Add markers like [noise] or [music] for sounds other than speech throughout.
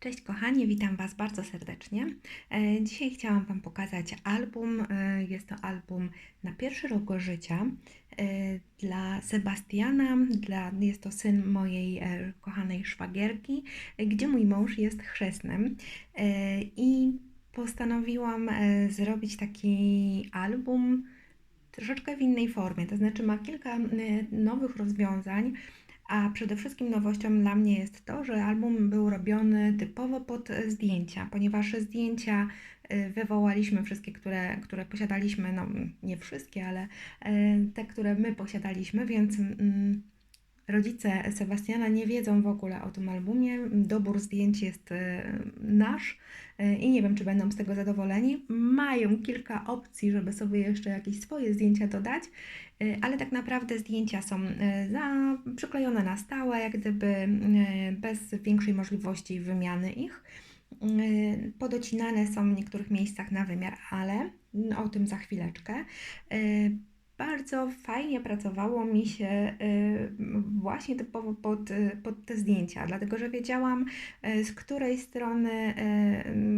Cześć kochani, witam Was bardzo serdecznie. E, Dzisiaj chciałam Wam pokazać album. E, Jest to album na pierwszy rok życia e, dla Sebastiana. Dla, jest to syn mojej kochanej szwagierki, gdzie mój mąż jest chrzestnym. I postanowiłam zrobić taki album troszeczkę w innej formie. To znaczy ma kilka nowych rozwiązań. A przede wszystkim nowością dla mnie jest to, że album był robiony typowo pod e, zdjęcia, ponieważ zdjęcia e, wywołaliśmy wszystkie, które, które posiadaliśmy, no nie wszystkie, ale e, te, które my posiadaliśmy, więc mm, rodzice Sebastiana nie wiedzą w ogóle o tym albumie. Dobór zdjęć jest e, nasz e, i nie wiem, czy będą z tego zadowoleni. Mają kilka opcji, żeby sobie jeszcze jakieś swoje zdjęcia dodać, e, ale tak naprawdę zdjęcia są za, przyklejone na stałe, jak gdyby bez większej możliwości wymiany ich. Podocinane są w niektórych miejscach na wymiar, ale no, o tym za chwileczkę. Bardzo fajnie pracowało mi się y, właśnie typowo pod, pod te zdjęcia, dlatego że wiedziałam, y, z której strony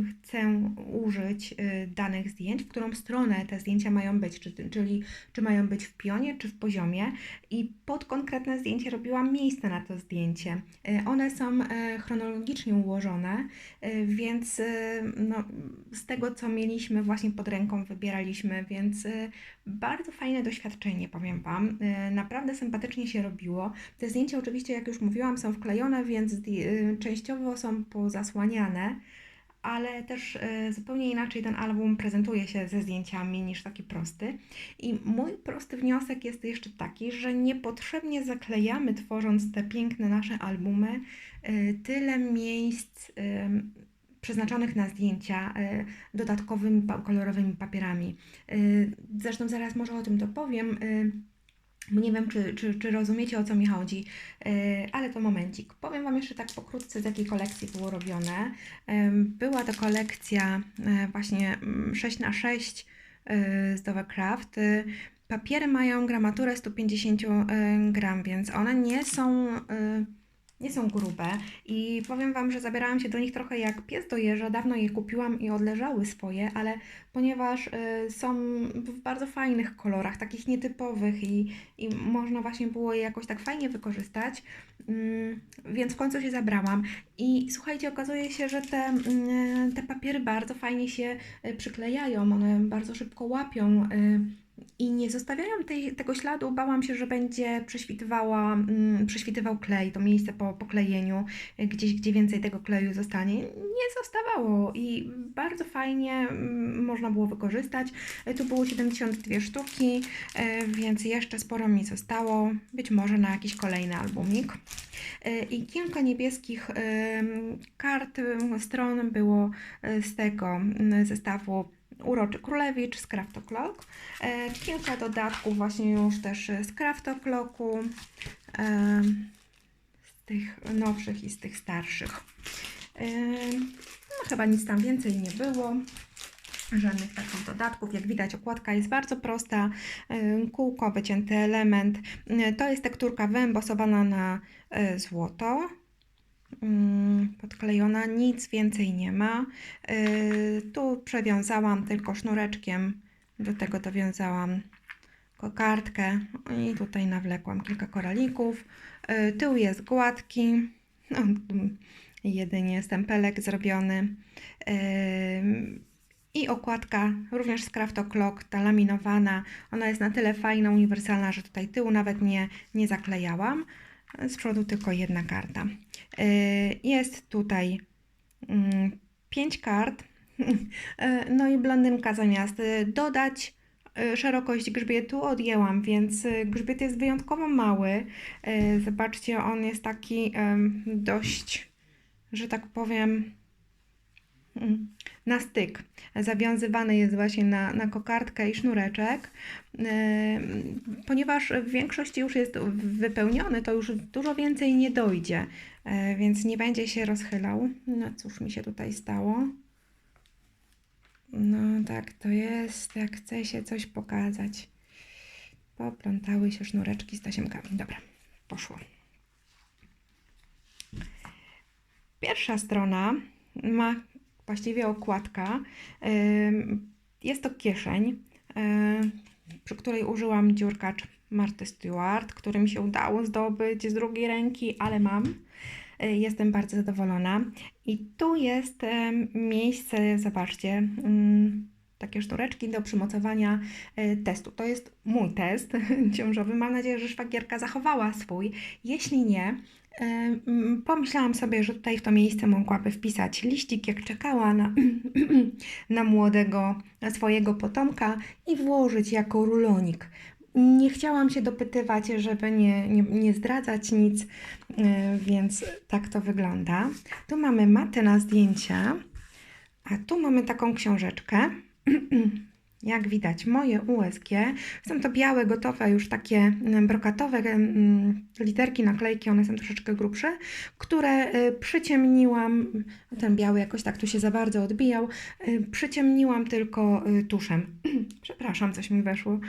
y, chcę użyć danych zdjęć, w którą stronę te zdjęcia mają być, czy, czyli czy mają być w pionie, czy w poziomie. I pod konkretne zdjęcie robiłam miejsce na to zdjęcie. One są chronologicznie ułożone, więc no, z tego, co mieliśmy właśnie pod ręką, wybieraliśmy, więc bardzo fajne doświadczenie, powiem Wam. E, Naprawdę sympatycznie się robiło. Te zdjęcia oczywiście, jak już mówiłam, są wklejone, więc y, częściowo są pozasłaniane, ale też e, zupełnie inaczej ten album prezentuje się ze zdjęciami niż taki prosty. I mój prosty wniosek jest jeszcze taki, że niepotrzebnie zaklejamy, tworząc te piękne nasze albumy, e, tyle miejsc przeznaczonych na zdjęcia e, dodatkowymi kolorowymi papierami. Y, Zresztą zaraz może o tym dopowiem, bo nie wiem, czy, czy, czy rozumiecie o co mi chodzi, ale to momencik. Powiem Wam jeszcze tak pokrótce, z jakiej kolekcji było robione. Była to kolekcja właśnie mm, 6 na 6 z Dovercraft. Y, Papiery mają gramaturę 150 y, gram, więc one nie są. Y, Nie są grube i powiem Wam, że zabierałam się do nich trochę jak pies do jeża. Dawno je kupiłam i odleżały swoje, ale ponieważ y, są w bardzo fajnych kolorach, takich nietypowych i, i można właśnie było je jakoś tak fajnie wykorzystać, mm, więc w końcu się zabrałam. I słuchajcie, okazuje się, że te, mm, te papiery bardzo fajnie się y, przyklejają, one bardzo szybko łapią. y, I nie zostawiają tej, tego śladu. Bałam się, że będzie prześwitywała, mm, prześwitywał klej, to miejsce po poklejeniu, gdzieś, gdzie więcej tego kleju zostanie. Nie zostawało i bardzo fajnie mm, można było wykorzystać. Tu było 72 sztuki, y, więc jeszcze sporo mi zostało, być może na jakiś kolejny albumik. Y, I kilka niebieskich kart, stron było y, z tego y, zestawu Uroczy Królewicz z Craft O'Clock. E, Kilka dodatków właśnie już też z Craft O'Clocku, em, z tych nowszych i z tych starszych. Em, No chyba nic tam więcej nie było. Żadnych takich dodatków. Jak widać, okładka jest bardzo prosta. Kółko, wycięty element. E, To jest tekturka wyembosowana na e, złoto. Mm, Podklejona, nic więcej nie ma. Yy, Tu przewiązałam tylko sznureczkiem, do tego dowiązałam kokardkę i tutaj nawlekłam kilka koralików. Yy, Tył jest gładki, no, jedynie stempelek zrobiony. Yy, I okładka również z Craft O'Clock, ta laminowana. Ona jest na tyle fajna, uniwersalna, że tutaj tyłu nawet nie, nie zaklejałam. Z przodu tylko jedna karta. Yy, Jest tutaj mm, pięć kart. E, [laughs] No i blondynka zamiast y, dodać y, szerokość grzbietu odjęłam, więc y, grzbiet jest wyjątkowo mały. Y, Zobaczcie, on jest taki dość, że tak powiem, mm, na styk. Zawiązywany jest właśnie na, na kokardkę i sznureczek. Ym, Ponieważ w większości już jest wypełniony, to już dużo więcej nie dojdzie, e, więc nie będzie się rozchylał. No cóż mi się tutaj stało? No tak to jest, jak chce się coś pokazać. Poplątały się sznureczki z tasiemkami. Dobra, poszło. Pierwsza strona ma właściwie okładka. Jest to kieszeń, ym, przy której użyłam dziurkacz Marty Stewart, który mi się udało zdobyć z drugiej ręki, ale mam. Y, Jestem bardzo zadowolona. I tu jest miejsce, zobaczcie, takie sztureczki do przymocowania y, testu. To jest mój test [laughs] ciążowy. Mam nadzieję, że szwagierka zachowała swój. Jeśli nie, em, pomyślałam sobie, że tutaj w to miejsce mogłaby wpisać liścik, jak czekała na, [clears throat] na młodego swojego potomka i włożyć jako rulonik. Nie chciałam się dopytywać, żeby nie, nie, nie zdradzać nic, y, więc tak to wygląda. Tu mamy matę na zdjęcia, a tu mamy taką książeczkę. [clears throat] Jak widać, moje USG. Są to białe, gotowe, już takie mm, brokatowe mm, literki, naklejki, one są troszeczkę grubsze, które y, przyciemniłam. Ten biały jakoś tak tu się za bardzo odbijał. y, Przyciemniłam tylko y, tuszem. [clears throat] Przepraszam, coś mi weszło.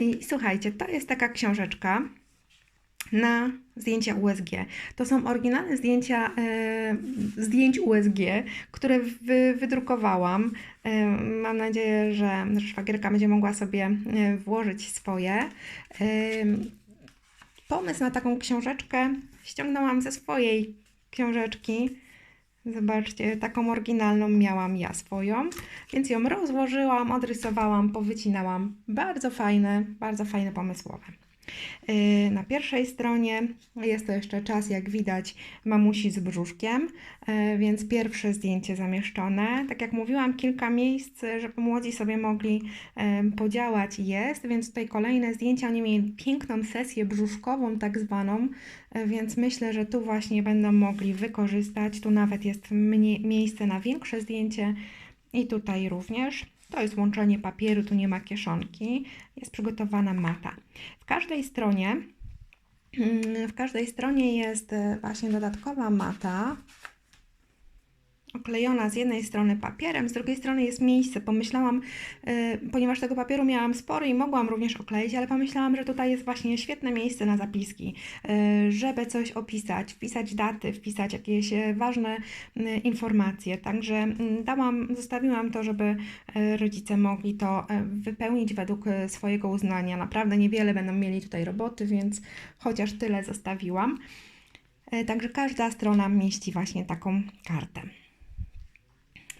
I słuchajcie, to jest taka książeczka na zdjęcia USG. To są oryginalne zdjęcia e, zdjęć USG, które wy, wydrukowałam. E, mam nadzieję, że, szwagierka będzie mogła sobie e, włożyć swoje. E, pomysł na taką książeczkę ściągnęłam ze swojej książeczki. Zobaczcie, taką oryginalną miałam ja swoją, więc ją rozłożyłam, odrysowałam, powycinałam. Bardzo fajne, bardzo fajne pomysłowe. Yy, Na pierwszej stronie jest to jeszcze czas, jak widać, mamusi z brzuszkiem, yy, więc pierwsze zdjęcie zamieszczone. Tak jak mówiłam, kilka miejsc, żeby młodzi sobie mogli yy, podziałać jest, więc tutaj kolejne zdjęcia. Oni mieli piękną sesję brzuszkową, tak zwaną, więc myślę, że tu właśnie będą mogli wykorzystać. Tu nawet jest mniej, miejsce na większe zdjęcie i tutaj również. To jest łączenie papieru, tu nie ma kieszonki. Jest przygotowana mata. W każdej stronie, mm, w każdej stronie jest e, właśnie dodatkowa mata, oklejona z jednej strony papierem, z drugiej strony jest miejsce. Pomyślałam, e, ponieważ tego papieru miałam spory i mogłam również okleić, ale pomyślałam, że tutaj jest właśnie świetne miejsce na zapiski, e, żeby coś opisać, wpisać daty, wpisać jakieś e, ważne m, informacje. Także mm, dałam, zostawiłam to, żeby e, rodzice mogli to e, wypełnić według e, swojego uznania. Naprawdę niewiele będą mieli tutaj roboty, więc chociaż tyle zostawiłam. Także każda strona mieści właśnie taką kartę.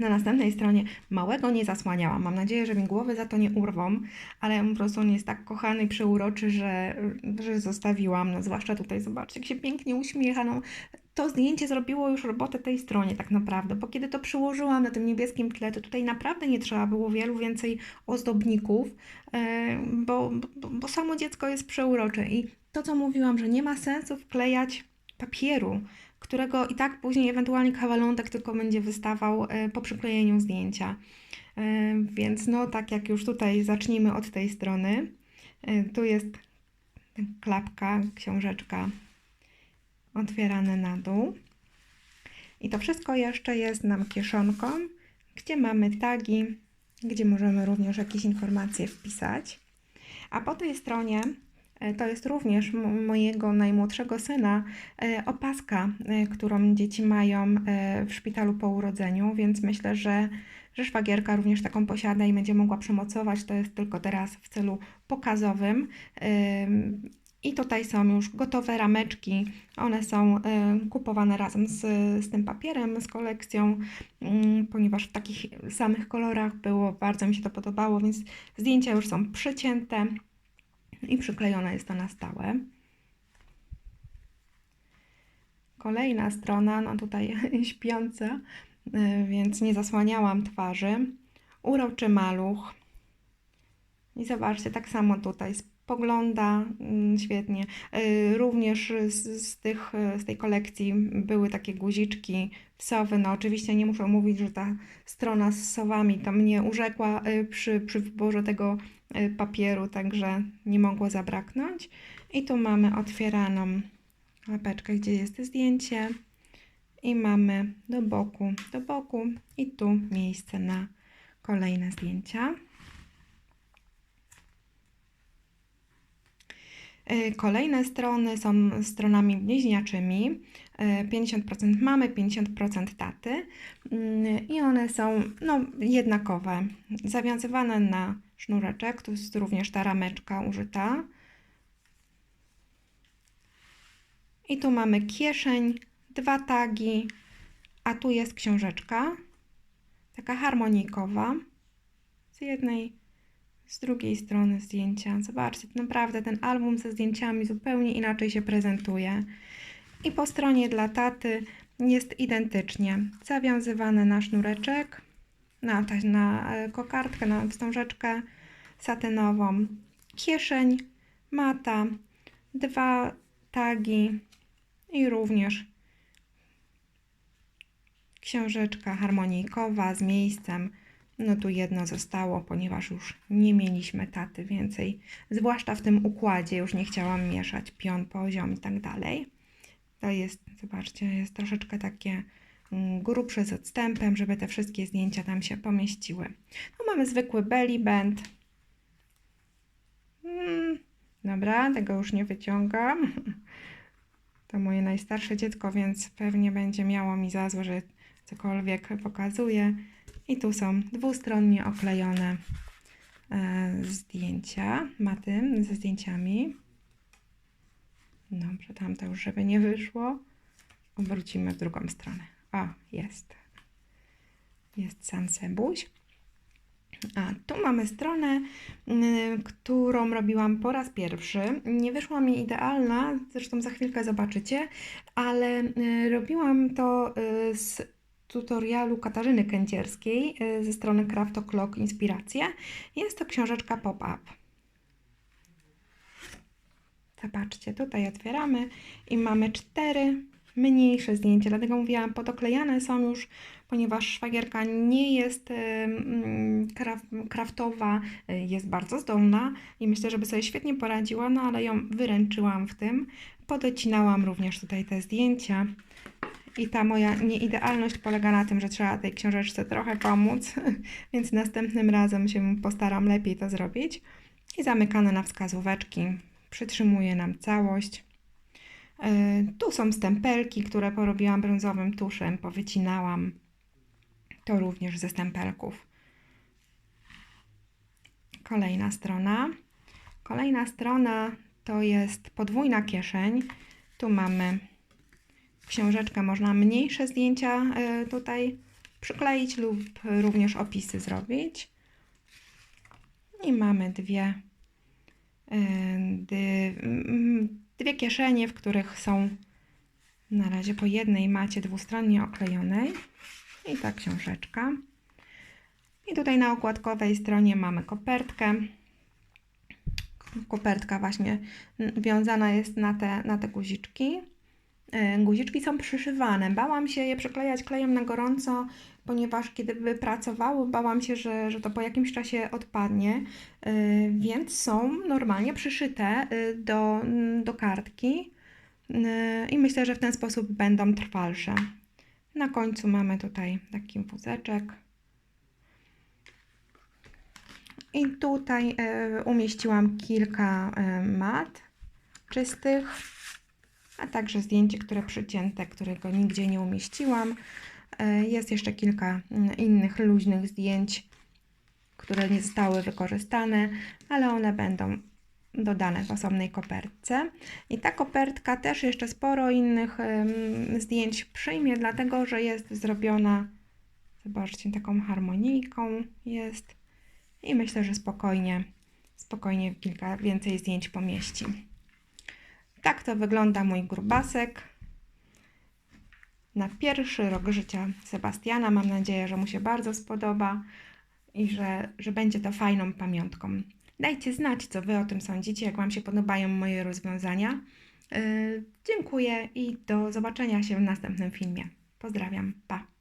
Na następnej stronie małego nie zasłaniałam. Mam nadzieję, że mi głowy za to nie urwą, ale po prostu on jest tak kochany i przeuroczy, że, że zostawiłam. No, zwłaszcza tutaj, zobaczcie, jak się pięknie uśmiecha. No, to zdjęcie zrobiło już robotę tej stronie tak naprawdę, bo kiedy to przyłożyłam na tym niebieskim tle, to tutaj naprawdę nie trzeba było wielu więcej ozdobników, e, bo, bo, bo samo dziecko jest przeurocze i to, co mówiłam, że nie ma sensu wklejać papieru, którego i tak później ewentualnie kawalątek tylko będzie wystawał e, po przyklejeniu zdjęcia. E, Więc no tak jak już tutaj zacznijmy od tej strony. E, Tu jest klapka, książeczka otwierane na dół. I to wszystko jeszcze jest nam kieszonką, gdzie mamy tagi, gdzie możemy również jakieś informacje wpisać. A po tej stronie to jest również mojego najmłodszego syna e, opaska, e, którą dzieci mają e, w szpitalu po urodzeniu, więc myślę, że, że szwagierka również taką posiada i będzie mogła przymocować. To jest tylko teraz w celu pokazowym. Ym, I tutaj są już gotowe rameczki. One są kupowane razem z, z tym papierem, z kolekcją, ponieważ w takich samych kolorach było, bardzo mi się to podobało, więc zdjęcia już są przycięte i przyklejone jest to na stałe. Kolejna strona, no tutaj [laughs] śpiąca, y, więc nie zasłaniałam twarzy. Uroczy maluch. I zobaczcie, tak samo tutaj spogląda mm, świetnie. Y, Również z, z, tych, z tej kolekcji były takie guziczki, sowy. No oczywiście nie muszę mówić, że ta strona z sowami to mnie urzekła y, przy, przy wyborze tego y, papieru, także nie mogło zabraknąć. I tu mamy otwieraną łapeczkę, gdzie jest zdjęcie. I mamy do boku, do boku i tu miejsce na kolejne zdjęcia. Kolejne strony są stronami bliźniaczymi. Y, 50% mamy, 50% taty. Y, I one są no, jednakowe. Zawiązywane na sznureczek. Tu jest również ta rameczka użyta. I tu mamy kieszeń, dwa tagi, a tu jest książeczka, taka harmonijkowa. Z jednej, z drugiej strony zdjęcia. Zobaczcie, naprawdę ten album ze zdjęciami zupełnie inaczej się prezentuje. I po stronie dla taty jest identycznie. Zawiązywane na sznureczek, na, na e, kokardkę, na wstążeczkę satynową. Kieszeń, mata, dwa tagi i również książeczka harmonijkowa z miejscem. No tu jedno zostało, ponieważ już nie mieliśmy taty więcej, zwłaszcza w tym układzie, już nie chciałam mieszać pion, poziom i tak dalej. To jest, zobaczcie, jest troszeczkę takie mm, grubsze z odstępem, żeby te wszystkie zdjęcia tam się pomieściły. Tu mamy zwykły belly band. Mm, dobra, tego już nie wyciągam. [laughs] To moje najstarsze dziecko, więc pewnie będzie miało mi za złe, że cokolwiek pokazuje. I tu są dwustronnie oklejone e, zdjęcia, maty ze zdjęciami. Dobrze, tamto już żeby nie wyszło. Obrócimy w drugą stronę. O, jest. Jest sam Sebuś. A tu mamy stronę, którą robiłam po raz pierwszy. Nie wyszła mi idealna, zresztą za chwilkę zobaczycie, ale y, robiłam to y, z tutorialu Katarzyny Kędzierskiej y, ze strony Craft O'Clock Inspiracje. Jest to książeczka pop-up. Zobaczcie, tutaj otwieramy i mamy cztery mniejsze zdjęcia, dlatego mówiłam, podoklejane są już, ponieważ szwagierka nie jest em, kraf, kraftowa, y, jest bardzo zdolna i myślę, żeby sobie świetnie poradziła, no ale ją wyręczyłam w tym. Podocinałam również tutaj te zdjęcia. I ta moja nieidealność polega na tym, że trzeba tej książeczce trochę pomóc, [laughs] więc następnym razem się postaram lepiej to zrobić. I zamykane na wskazóweczki przytrzymuje nam całość. Yy, Tu są stempelki, które porobiłam brązowym tuszem, powycinałam. To również ze stempelków. Kolejna strona. Kolejna strona to jest podwójna kieszeń. Tu mamy książeczkę, można mniejsze zdjęcia y, tutaj przykleić lub również opisy zrobić. I mamy dwie, mm, dwie kieszenie, w których są na razie po jednej macie dwustronnie oklejonej. I ta książeczka. I tutaj na okładkowej stronie mamy kopertkę. Kopertka właśnie wiązana jest na te, na te guziczki. E, Guziczki są przyszywane. Bałam się je przyklejać klejem na gorąco, ponieważ kiedy by pracowały, bałam się, że, że to po jakimś czasie odpadnie, e, więc są normalnie przyszyte e, do, do kartki i myślę, że w ten sposób będą trwalsze. Na końcu mamy tutaj taki wózeczek. I tutaj umieściłam kilka mat czystych a także zdjęcie, które przycięte, którego nigdzie nie umieściłam. E, Jest jeszcze kilka mm, innych luźnych zdjęć, które nie zostały wykorzystane, ale one będą dodane w osobnej kopertce. I ta kopertka też jeszcze sporo innych zdjęć przyjmie, dlatego że jest zrobiona, zobaczcie, taką harmonijką jest i myślę, że spokojnie, spokojnie kilka więcej zdjęć pomieści. Tak to wygląda mój grubasek. Na pierwszy rok życia Sebastiana. Mam nadzieję, że mu się bardzo spodoba i że, że będzie to fajną pamiątką. Dajcie znać, co Wy o tym sądzicie, jak Wam się podobają moje rozwiązania. Yy, dziękuję i do zobaczenia się w następnym filmie. Pozdrawiam. Pa!